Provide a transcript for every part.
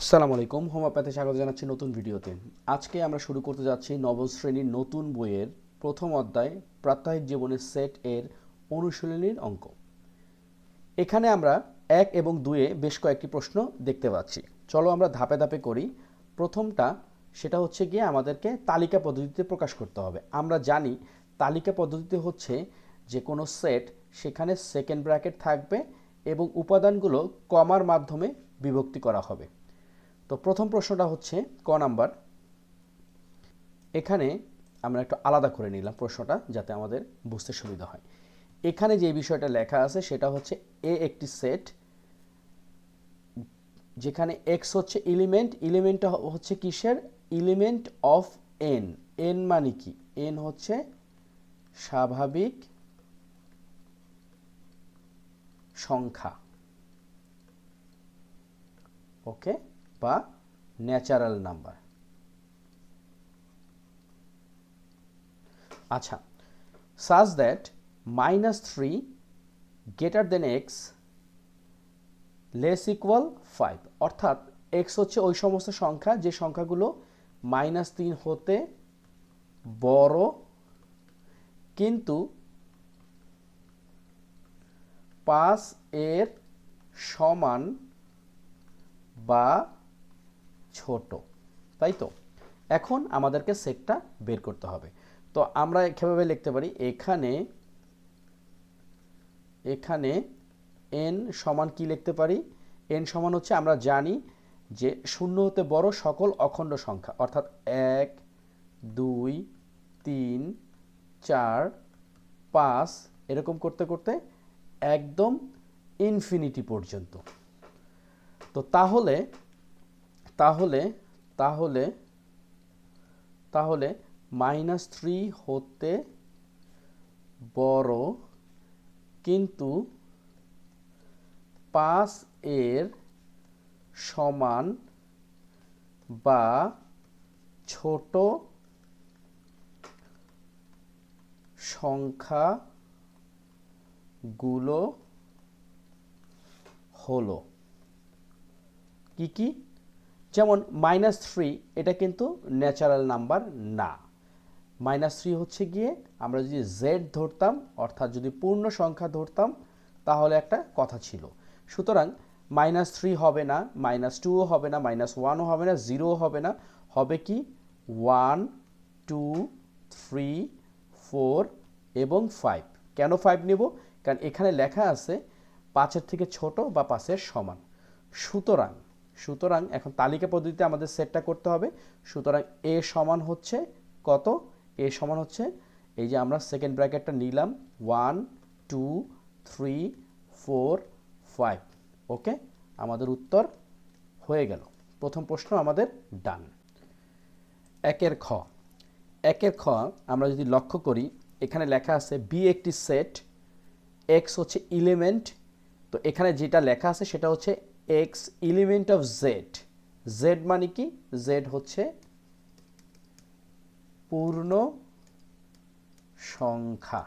আসসালামু আলাইকুম, হোমিওপ্যাথি স্বাগত জানাচ্ছি নতুন ভিডিওতে। আজকে আমরা শুরু করতে যাচ্ছি নবম শ্রেণির নতুন বইয়ের প্রথম অধ্যায়, প্রাত্যহিক জীবনের সেট এর অনুশীলনীর অঙ্ক। এখানে আমরা এক এবং দুয়ে বেশ কয়েকটি প্রশ্ন দেখতে পাচ্ছি। চলো আমরা ধাপে ধাপে করি। প্রথমটা, সেটা হচ্ছে গিয়ে আমাদেরকে তালিকা পদ্ধতিতে প্রকাশ করতে হবে। আমরা জানি তালিকা পদ্ধতিতে হচ্ছে যে কোনো সেট সেখানে সেকেন্ড ব্র্যাকেট থাকবে এবং উপাদানগুলো কমার মাধ্যমে বিভক্তি করা হবে। তো প্রথম প্রশ্নটা হচ্ছে ক নাম্বার? এখানে আমরা একটু আলাদা করে নিলাম প্রশ্নটা যাতে আমাদের বুঝতে সুবিধা হয়। এখানে যে বিষয়টা লেখা আছে সেটা হচ্ছে এ একটি সেট যেখানে এক্স হচ্ছে এলিমেন্ট এলিমেন্টটা হচ্ছে কিসের? এলিমেন্ট অফ এন এন মানে কি? এন হচ্ছে স্বাভাবিক সংখ্যা। ওকে? বা ন্যাচারাল নাম্বার। আচ্ছা such that minus three greater than x less equal five. অর্থাৎ এক্স হচ্ছে ওই সমস্ত সংখ্যা, যে সংখ্যাগুলো মাইনাস তিন হতে বড়। কিন্তু পাঁচ এর সমান বা ছোট, তাই তো? এখন আমাদেরকে সেটটা বের করতে হবে। তো আমরা কীভাবে লিখতে পারি? এখানে এখানে এন সমান কি লিখতে পারি? এন সমান হচ্ছে আমরা জানি যে শূন্য হতে বড় সকল অখণ্ড সংখ্যা, অর্থাৎ এক, দুই, তিন, চার, পাঁচ, এরকম করতে করতে একদম ইনফিনিটি পর্যন্ত। তো তাহলে তাহলে তাহলে তাহলে মাইনাস থ্রি হতে বড়, কিন্তু পাঁচ এর সমান বা ছোট সংখ্যাগুলো হলো। কি কি? যেমন মাইনাস থ্রি এটা কিন্তু ন্যাচারাল নাম্বার না। মাইনাস থ্রি হচ্ছে গিয়ে, আমরা যদি জেড ধরতাম, অর্থাৎ যদি পূর্ণ সংখ্যা ধরতাম, তাহলে একটা কথা ছিল। সুতরাং মাইনাস থ্রি হবে না মাইনাস টুও হবে না মাইনাস ওয়ানও হবে না জিরোও হবে না। হবে কি? ওয়ান টু থ্রি ফোর এবং ফাইভ কেন ফাইভ নেব? কারণ এখানে লেখা আছে, পাঁচের থেকে ছোট বা পাঁচের সমান। সুতরাং সুতরাং এখন তালিকা পদ্ধতিতে আমাদের সেটটা করতে হবে। সুতরাং এ সমান হচ্ছে কত? এ সমান হচ্ছে, এই যে আমরা সেকেন্ড ব্র্যাকেটটা নিলাম one two three four five okay আমাদের উত্তর হয়ে গেল। প্রথম প্রশ্ন আমাদের ডান একের খ। একের খ আমরা যদি লক্ষ্য করি, এখানে লেখা আছে বি একটি সেট এক্স হচ্ছে ইলিমেন্ট তো এখানে যেটা লেখা আছে সেটা হচ্ছে x element of Z Z মানে কি? জেড হচ্ছে পূর্ণ সংখ্যা।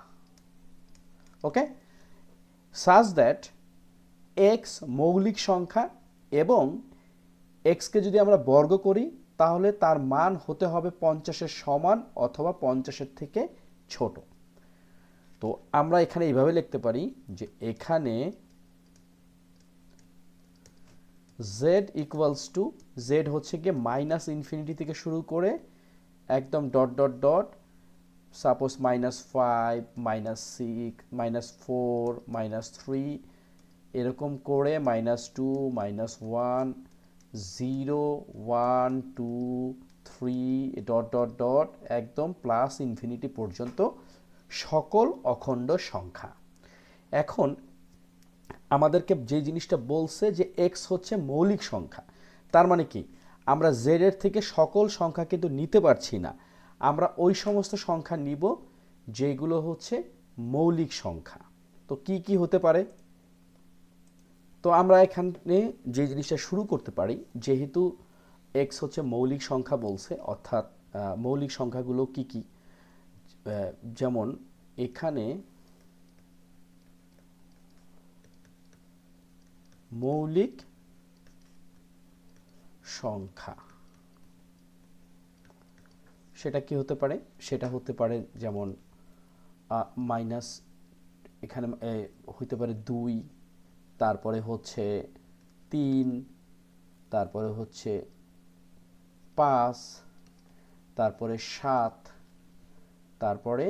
ওকে সাজ দ্যাট এক্স মৌলিক সংখ্যা এবং এক্সকে যদি আমরা বর্গ করি, তাহলে তার মান হতে হবে পঞ্চাশের সমান অথবা পঞ্চাশের থেকে ছোট। তো আমরা এখানে এইভাবে লিখতে পারি যে এখানে জেড ইকুয়ালস টু জেড হচ্ছে গিয়ে মাইনাস ইনফিনিটি থেকে শুরু করে একদম dot dot dot suppose minus five minus six minus four minus three এরকম করে minus two minus one zero one two three dot dot dot একদম প্লাস ইনফিনিটি পর্যন্ত সকল অখণ্ড সংখ্যা। এখন আমাদেরকে যে জিনিসটা বলছে যে এক্স হচ্ছে মৌলিক সংখ্যা, তার মানে কি? আমরা জেড এর থেকে সকল সংখ্যা কিন্তু নিতে পারছি না। আমরা ওই সমস্ত সংখ্যা নিব যেগুলো হচ্ছে মৌলিক সংখ্যা। তো কি কি হতে পারে? তো আমরা এখানে যে জিনিসটা শুরু করতে পারি, যেহেতু এক্স হচ্ছে মৌলিক সংখ্যা বলছে, অর্থাৎ মৌলিক সংখ্যাগুলো কি কি? যেমন এখানে মৌলিক সংখ্যা। সেটা কি হতে পারে? সেটা হতে পারে যেমন মাইনাস এখানে হইতে পারে দুই, তারপরে হচ্ছে তিন, তারপরে হচ্ছে পাঁচ, তারপরে সাত, তারপরে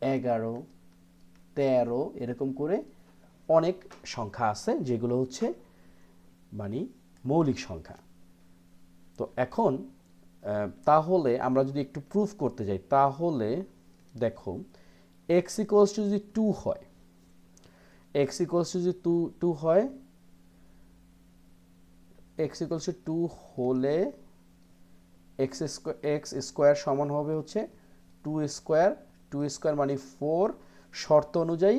এগারো, তেরো, এরকম করে অনেক সংখ্যা আছে, যেগুলো হচ্ছে মানে মৌলিক সংখ্যা। তো এখন তাহলে আমরা যদি একটু প্রুফ করতে যাই, তাহলে দেখো এক্স ইকুয়ালস টু যদি টু হয় এক্স ইকুয়ালস টু যদি টু টু হয় এক্স ইকুয়ালস টু টু হলে এক্স স্কোয়ার এক্স স্কোয়ার সমান হবে হচ্ছে টু স্কোয়ার টু স্কোয়ার মানে ফোর শর্ত অনুযায়ী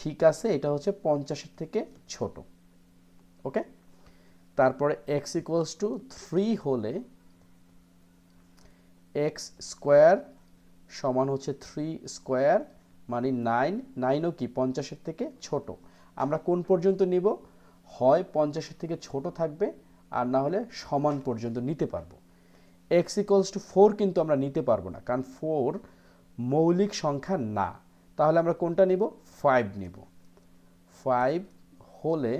ঠিক আছে, এটা হচ্ছে পঞ্চাশের থেকে ছোট। ওকে? তারপরে এক্স ইকুয়ালস টু থ্রি হলে এক্স স্কোয়ার সমান হচ্ছে থ্রি স্কোয়ার মানে নাইন নাইনও কি, পঞ্চাশের থেকে ছোট। আমরা কোন পর্যন্ত নিব? হয় পঞ্চাশের থেকে ছোট থাকবে, আর না হলে সমান পর্যন্ত নিতে পারব। এক্স ইকুয়ালস টু ফোর কিন্তু আমরা নিতে পারব না, কারণ ফোর মৌলিক সংখ্যা না। তাহলে আমরা কোনটা নিব? ফাইভ নিব। ফাইভ হলে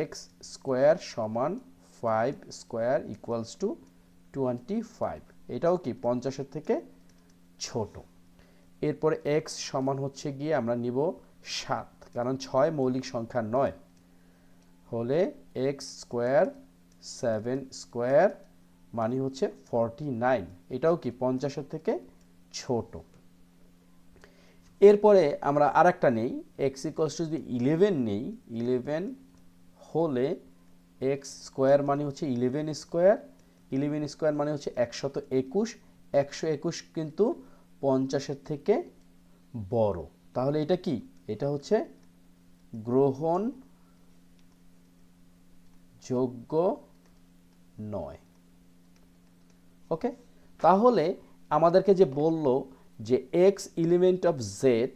এক্স স্কোয়ার সমান five square equals to twenty five এটাও কি পঞ্চাশের থেকে ছোট। এরপরে এক্স সমান হচ্ছে গিয়ে আমরা নিব সাত। কারণ ছয় মৌলিক সংখ্যা নয়। হলে এক্স স্কোয়ার সেভেন স্কোয়ার মানে হচ্ছে ফর্টি নাইন এটাও কি পঞ্চাশের থেকে ছোট। এরপরে আমরা আর একটা নেই এক্স ইকোয়ালস টু যদি ইলেভেন নেই ইলেভেন হলে এক্স স্কোয়ার মানে হচ্ছে ইলেভেন স্কোয়ার ইলেভেন স্কোয়ার মানে হচ্ছে একশত একুশ, একশো একুশ কিন্তু পঞ্চাশের থেকে বড়। তাহলে এটা কি? এটা হচ্ছে গ্রহণ যোগ্য নয়। ওকে তাহলে আমাদেরকে যে বলল যে x element of Z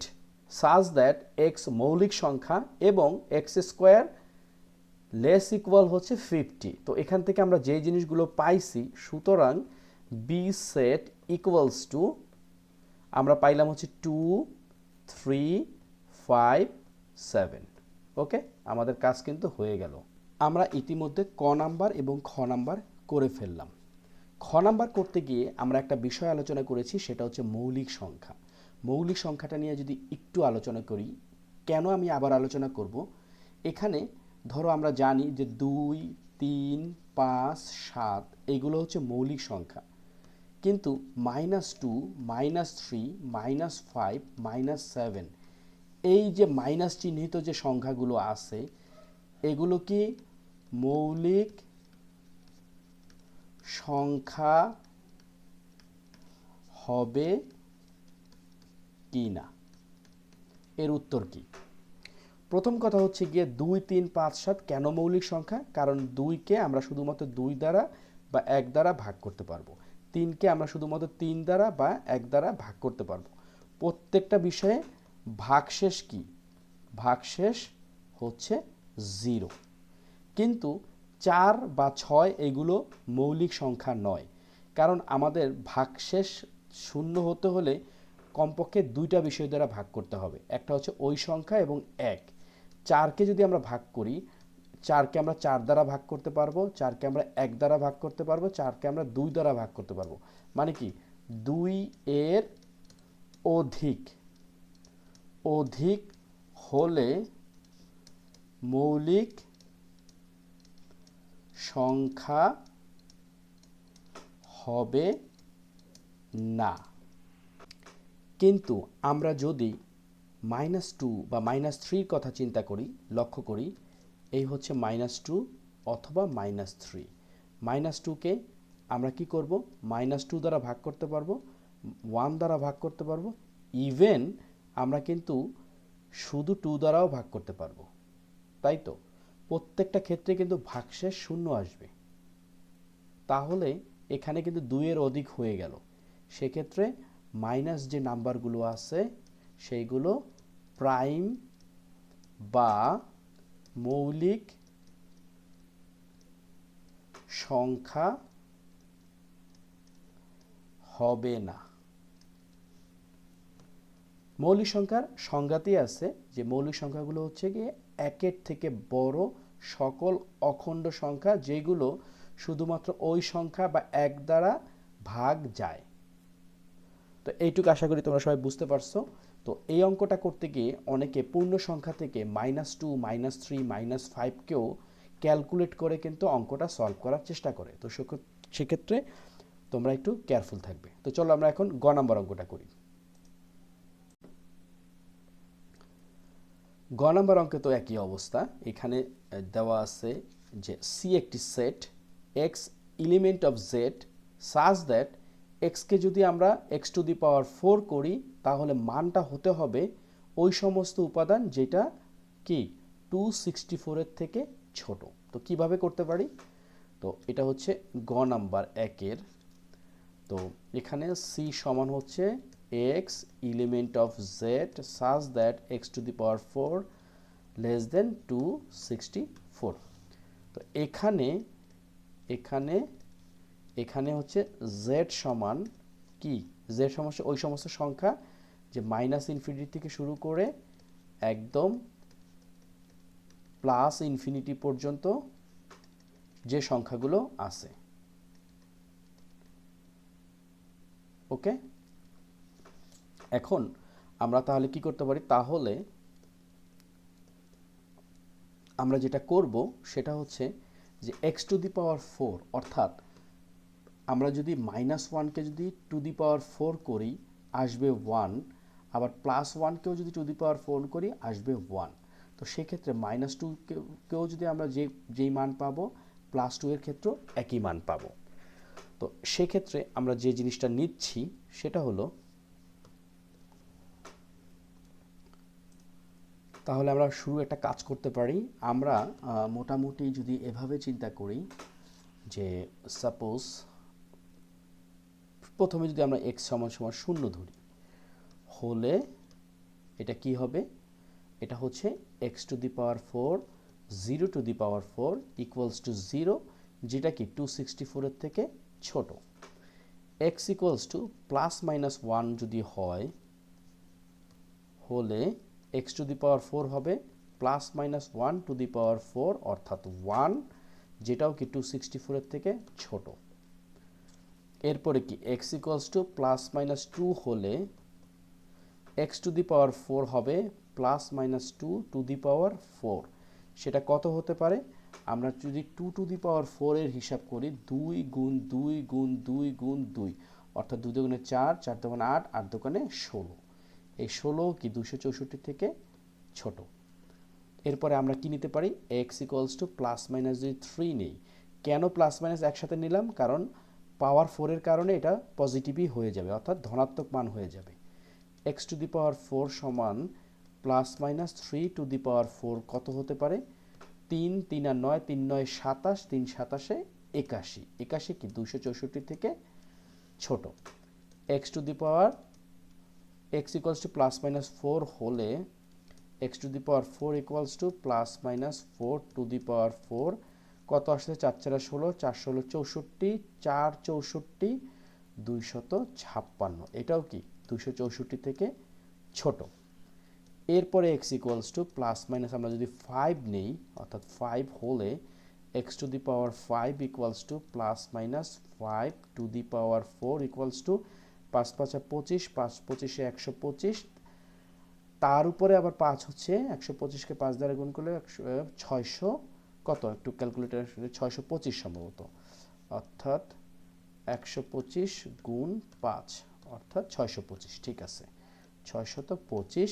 such that x মৌলিক সংখ্যা এবং এক্স স্কোয়ার লেস ইকুয়াল হচ্ছে ফিফটি তো এখান থেকে আমরা যে জিনিসগুলো পাইছি, সুতরাং বি সেট ইকুয়ালস টু আমরা পাইলাম হচ্ছে two three five seven okay আমাদের কাজ কিন্তু হয়ে গেল। আমরা ইতিমধ্যে ক নাম্বার এবং খ নাম্বার করে ফেললাম। খ নাম্বার করতে গিয়ে আমরা একটা বিষয় আলোচনা করেছি, সেটা হচ্ছে মৌলিক সংখ্যা। মৌলিক সংখ্যাটা নিয়ে যদি একটু আলোচনা করি, কেন আমি আবার আলোচনা করব? এখানে ধরো আমরা জানি যে দুই, তিন, পাঁচ, সাত, এগুলো হচ্ছে মৌলিক সংখ্যা। কিন্তু minus two minus three minus five minus seven এই যে মাইনাস চিহ্নিত যে সংখ্যাগুলো আছে, এগুলো কি মৌলিক সংখ্যা হবে কি না? এর উত্তর কি? প্রথম কথা হচ্ছে গিয়ে দুই, তিন, পাঁচ, সাত কেন মৌলিক সংখ্যা? কারণ দুইকে আমরা শুধুমাত্র দুই দ্বারা বা এক দ্বারা ভাগ করতে পারব। তিনকে আমরা শুধুমাত্র তিন দ্বারা বা এক দ্বারা ভাগ করতে পারব। প্রত্যেকটা বিষয়ে ভাগশেষ কি? ভাগশেষ হচ্ছে জিরো কিন্তু চার বা ছয় এগুলো মৌলিক সংখ্যা নয়। কারণ আমাদের ভাগশেষ শূন্য হতে হলে কমপক্ষে দুইটা বিষয় দ্বারা ভাগ করতে হবে। একটা হচ্ছে ওই সংখ্যা এবং এক। চারকে যদি আমরা ভাগ করি, চারকে আমরা চার দ্বারা ভাগ করতে পারব, চারকে আমরা এক দ্বারা ভাগ করতে পারব, চারকে আমরা দুই দ্বারা ভাগ করতে পারব। মানে কি? দুই এর অধিক অধিক হলে মৌলিক সংখ্যা হবে না। কিন্তু আমরা যদি মাইনাস টু বা মাইনাস থ্রির কথা চিন্তা করি, লক্ষ্য করি, এই হচ্ছে মাইনাস টু অথবা মাইনাস থ্রি মাইনাস টুকে আমরা কি করব? মাইনাস টু দ্বারা ভাগ করতে পারব ওয়ান দ্বারা ভাগ করতে পারব ইভেন আমরা কিন্তু শুধু টু দ্বারাও ভাগ করতে পারব। তাই তো? প্রত্যেকটা ক্ষেত্রে কিন্তু ভাগশেষ শূন্য আসবে। তাহলে এখানে কিন্তু দুইয়ের অধিক হয়ে গেল। সেক্ষেত্রে মাইনাস যে নাম্বারগুলো আছে, সেইগুলো প্রাইম বা মৌলিক সংখ্যা হবে না। মৌলিক সংখ্যার সংজ্ঞাতেই আছে যে মৌলিক সংখ্যাগুলো হচ্ছে গিয়ে একের থেকে বড় সকল অখণ্ড সংখ্যা যেগুলো শুধুমাত্র ওই সংখ্যা বা এক দ্বারা ভাগ যায়। তো এইটুকু আশা করি তোমরা সবাই বুঝতে পারছ। তো এই অঙ্কটা করতে গিয়ে অনেকে পূর্ণ সংখ্যা থেকে minus two minus three minus ফাইভকেও calculate করে কিন্তু অঙ্কটা সলভ করার চেষ্টা করে। তো সেক্ষেত্রে তোমরা একটু কেয়ারফুল থাকবে। তো চলো আমরা এখন গ নাম্বার অঙ্কটা করি। গ নাম্বার অঙ্কে তো একই অবস্থা। এখানে দেওয়া আছে যে সি একটি set x element of Z such that এক্সকে যদি আমরা x to the power four করি, তাহলে মানটা হতে হবে ওই সমস্ত উপাদান যেটা কি? টু সিক্সটি ফোরের থেকে ছোট। তো কীভাবে করতে পারি? তো এটা হচ্ছে গ নাম্বার একের। তো এখানে সি সমান হচ্ছে of Z such that x to the power four less than two sixty four তো এখানে এখানে এখানে হচ্ছে জেড সমান কি? জেড সমস্যা ওই সমস্ত সংখ্যা যে মাইনাস ইনফিনিটি থেকে শুরু করে একদম প্লাস ইনফিনিটি পর্যন্ত যে সংখ্যাগুলো আছে। ওকে এখন আমরা তাহলে কি করতে পারি? তাহলে আমরা যেটা করব সেটা হচ্ছে যে x to the power four অর্থাৎ আমরা যদি মাইনাস ওয়ানকে যদি টু দি পাওয়ার ফোর করি, আসবে ওয়ান আবার প্লাস ওয়ানকেও যদি টু দি পাওয়ার ফোর করি, আসবে ওয়ান তো সেক্ষেত্রে মাইনাস টু কেও যদি আমরা যে, যেই মান পাবো প্লাস টু এর ক্ষেত্রেও একই মান পাবো। তো সেক্ষেত্রে আমরা যে জিনিসটা নিচ্ছি, সেটা হলো তাহলে আমরা শুরু একটা কাজ করতে পারি। আমরা মোটামুটি যদি এভাবে চিন্তা করি যে সাপোজ প্রথমে যদি আমরা এক্স সমান সমান শূন্য ধরি, হলে এটা কি হবে? এটা হচ্ছে x to the power four zero to the power four equals to zero যেটা কি টু সিক্সটি ফোরের থেকে ছোট। X equals to plus minus one যদি হয়, হলে x to the power four হবে plus minus one to the power four অর্থাৎ ওয়ান যেটাও কি টু সিক্সটি ফোরের থেকে ছোট। এরপরে কি x equals to plus minus two হলে x to the power four হবে plus minus two to the power four সেটা কত হতে পারে? আমরা যদি টু টু দি পাওয়ার ফোরের হিসাব করি, দুই গুণ দুই গুণ দুই গুণ দুই, অর্থাৎ দুই দোকানে চার চার দোকানে আট আট দোকানে ষোলো। এই ষোলো কি দুশো চৌষট্টি থেকে ছোট। এরপরে আমরা কি নিতে পারি? X equals to plus minus যদি থ্রি নেই, কেন প্লাস মাইনাস একসাথে নিলাম? কারণ পাওয়ার ফোরের কারণে এটা পজিটিভই হয়ে যাবে, অর্থাৎ ধনাত্মক মান হয়ে যাবে। X to the power four সমান plus minus three to the power four কত হতে পারে? তিন তিন আর নয়, তিন নয় সাতাশ, তিন সাতাশে একাশি। একাশি কি দুশো চৌষট্টি থেকে ছোট। X to the power x equals to plus minus four হলে x to the power four equals to plus minus four to the power four কত আসছে চার চারা ষোলো, চার ষোলো চৌষট্টি, চার চৌষট্টি, দুইশত ছাপ্পান্ন। এটাও কি? দুশো চৌষট্টি থেকে ছোট। এরপরে x equals to plus minus আমরা যদি ফাইভ নেই, অর্থাৎ ফাইভ হলে x to the power five equals to plus minus five to the power four equals to পাঁচ পাঁচা পঁচিশ, পাঁচ পঁচিশে একশো পঁচিশ। তার উপরে আবার পাঁচ হচ্ছে একশো পঁচিশকে পাঁচ দ্বারা গুণ করলে একশো ছয়শো। কত? একটু ক্যালকুলেটার ছয়শো পঁচিশ সম্ভবত। অর্থাৎ একশো পঁচিশ গুণ পাঁচ, অর্থাৎ ছয়শো পঁচিশ, ঠিক আছে। ছয়শত পঁচিশ,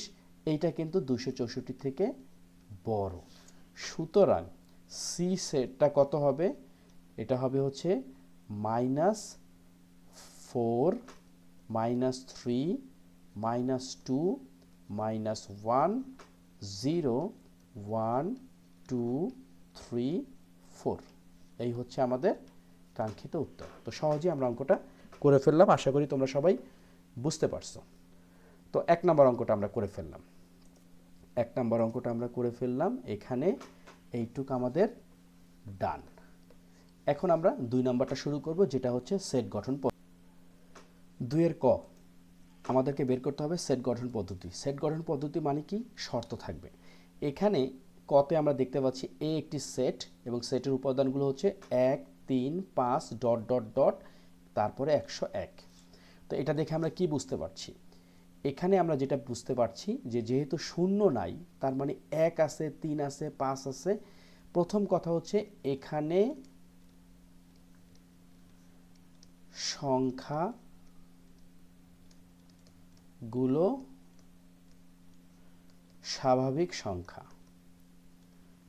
এইটা কিন্তু দুশো চৌষট্টি থেকে বড়। সুতরাং সি সেটটা কত হবে? এটা হবে হচ্ছে minus four minus three minus two minus one zero one two three four এই হচ্ছে আমাদের কাঙ্ক্ষিত উত্তর। তো সহজেই আমরা অঙ্কটা করে ফেললাম। আশা করি তোমরা সবাই বুঝতে পারছ। তো এক নম্বর অঙ্কটা আমরা করে ফেললাম। এক নম্বর অঙ্কটা আমরা করে ফেললাম। এখানে এইটুক আমাদের ডান। এখন আমরা দুই নাম্বারটা শুরু করব, যেটা হচ্ছে সেট গঠন দুইয়ের ক। আমাদেরকে বের করতে হবে সেট গঠন পদ্ধতি। সেট গঠন পদ্ধতি মানে কি? শর্ত থাকবে। এখানে কতে আমরা দেখতে পাচ্ছি এ একটি সেট এবং সেটের উপাদানগুলো হচ্ছে এক, তিন, পাঁচ ডট ডট ডট তারপরে একশো এক। তো এটা দেখে আমরা কি বুঝতে পারছি? এখানে আমরা যেটা বুঝতে পারছি যে যেহেতু শূন্য নাই, তার মানে এক আছে, তিন আছে, পাঁচ আছে, প্রথম কথা হচ্ছে এখানে সংখ্যা গুলো স্বাভাবিক সংখ্যা।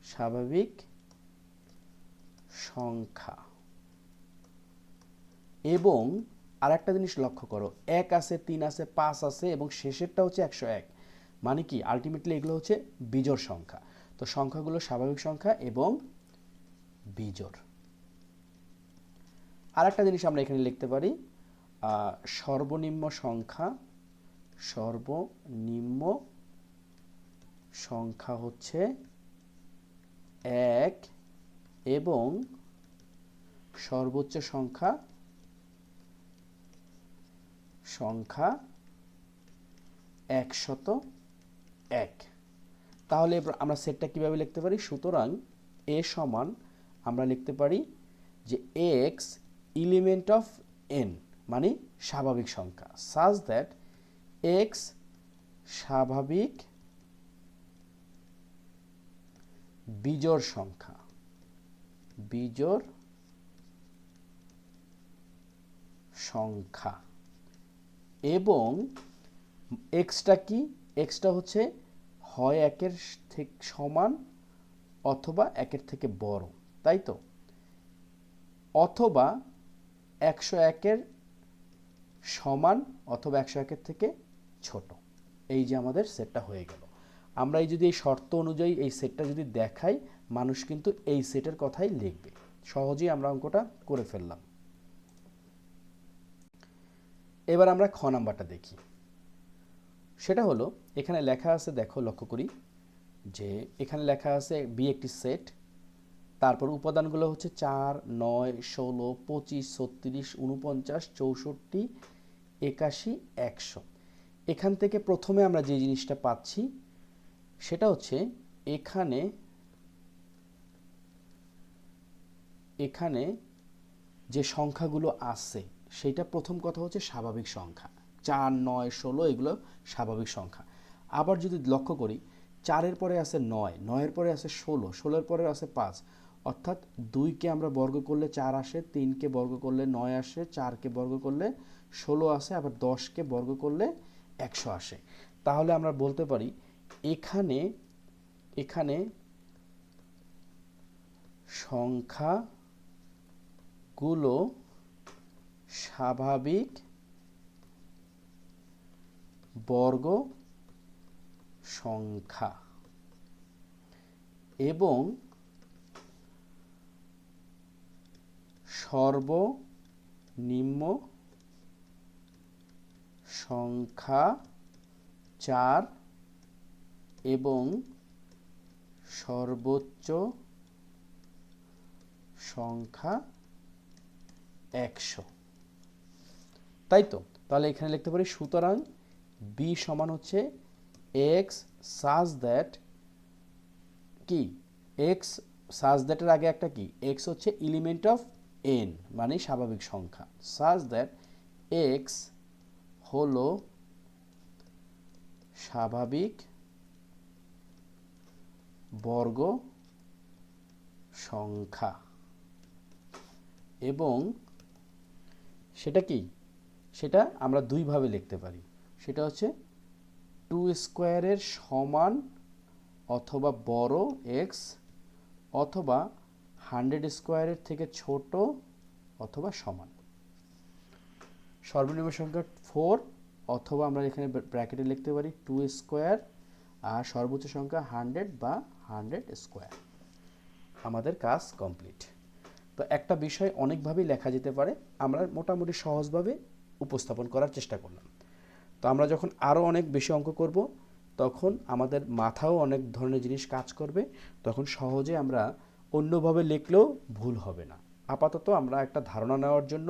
স্বাভাবিক সংখ্যা। এবং আরেকটা জিনিস লক্ষ্য করো, এক আছে, তিন আছে, পাঁচ আছে, এবং শেষেরটা হচ্ছে একশো এক। মানে কি? আলটিমেটলি এগুলো হচ্ছে বিজোড় সংখ্যা। তো সংখ্যাগুলো স্বাভাবিক সংখ্যা এবং বিজোড়। আরেকটা জিনিস আমরা এখানে লিখতে পারি সর্বনিম্ন সংখ্যা সর্বনিম্ন সংখ্যা হচ্ছে এক এবং সর্বোচ্চ সংখ্যা সংখ্যা একশত এক। তাহলে আমরা সেটটা কীভাবে লিখতে পারি? সুতরাং এ সমান আমরা লিখতে পারি যে এক্স ইলিমেন্ট অফ এন মানে স্বাভাবিক সংখ্যা। সাজ দ্যাট এক্স স্বাভাবিক বিজোড় সংখ্যা। বিজোড় সংখ্যা। এবং এক্সটা কি? এক্সটা হচ্ছে হয় একের থেকে সমান অথবা একের থেকে বড়, তাই তো? অথবা একশো একের সমান অথবা একশো একের থেকে ছোট। এই যে আমাদের সেটটা হয়ে গেল। আমরা এই যদি এই শর্ত অনুযায়ী এই সেটটা যদি দেখাই, মানুষ কিন্তু এই সেটের কথাই লিখবে। সহজেই আমরা অঙ্কটা করে ফেললাম। এবার আমরা খ নাম্বারটা দেখি। সেটা হলো, এখানে লেখা আছে, দেখো, লক্ষ্য করি, যে এখানে লেখা আছে, বি একটি সেট। তারপর উপাদানগুলো হচ্ছে চার, নয়, ষোলো, পঁচিশ, ছত্রিশ উনপঞ্চাশ চৌষট্টি, একাশি, একশো। এখান থেকে প্রথমে আমরা যে জিনিসটা পাচ্ছি, সেটা হচ্ছে এখানে এখানে যে সংখ্যাগুলো আছে সেটা প্রথম কথা হচ্ছে স্বাভাবিক সংখ্যা। চার, নয়, ষোলো, এগুলো স্বাভাবিক সংখ্যা। আবার যদি লক্ষ্য করি, চারের পরে আছে নয়, নয়ের পরে আছে ষোলো, ষোলোর পরে আছে পাঁচ। অর্থাৎ দুইকে আমরা বর্গ করলে চার আসে, তিনকে বর্গ করলে নয় আসে, চারকে বর্গ করলে ষোলো আসে, আবার দশকে বর্গ করলে একশো আসে তাহলে আমরা বলতে পারি এখানে এখানে সংখ্যাগুলো স্বাভাবিক বর্গ সংখ্যা এবং সর্বনিম্ন সংখ্যা চার এবং সর্বোচ্চ সংখ্যা একশো। তাই তো? তাহলে এখানে লিখতে পারি সুতরাং বি সমান হচ্ছে এক্স সাজ দ্যাট কি? এক্স সাজ দ্যাটের আগে একটা কি? এক্স হচ্ছে এলিমেন্ট অফ এন মানে স্বাভাবিক সংখ্যা। সাজ দ্যাট এক্স হলো স্বাভাবিক বর্গ সংখ্যা। এবং সেটা কি? সেটা আমরা দুইভাবে লিখতে পারি। সেটা হচ্ছে টু স্কোয়ারের সমান অথবা বড় এক্স অথবা হান্ড্রেড স্কোয়ারের থেকে ছোট অথবা সমান। সর্বনিম্ন সংখ্যা ফোর অথবা আমরা এখানে ব্র্যাকেটে লিখতে পারি টু স্কোয়ার, আর সর্বোচ্চ সংখ্যা হান্ড্রেড বা হান্ড্রেড স্কোয়ার। আমাদের কাজ কমপ্লিট। তো একটা বিষয় অনেকভাবেই লেখা যেতে পারে, আমরা মোটামুটি সহজভাবে উপস্থাপন করার চেষ্টা করলাম। তো আমরা যখন আরও অনেক বেশি অঙ্ক করব, তখন আমাদের মাথাও অনেক ধরনের জিনিস কাজ করবে, তখন সহজে আমরা অন্যভাবে লিখলেও ভুল হবে না। আপাতত আমরা একটা ধারণা নেওয়ার জন্য,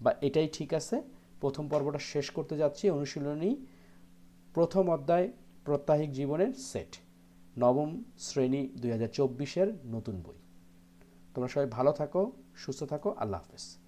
বা এটাই ঠিক আছে প্রথম পর্বটা শেষ করতে যাচ্ছি। অনুশীলনী প্রথম অধ্যায় প্রত্যাহিক জীবনের সেট। নবম শ্রেণি দুই হাজার নতুন বই। তোমরা সবাই ভালো থাকো, সুস্থ থাকো, আল্লাহ হাফেজ।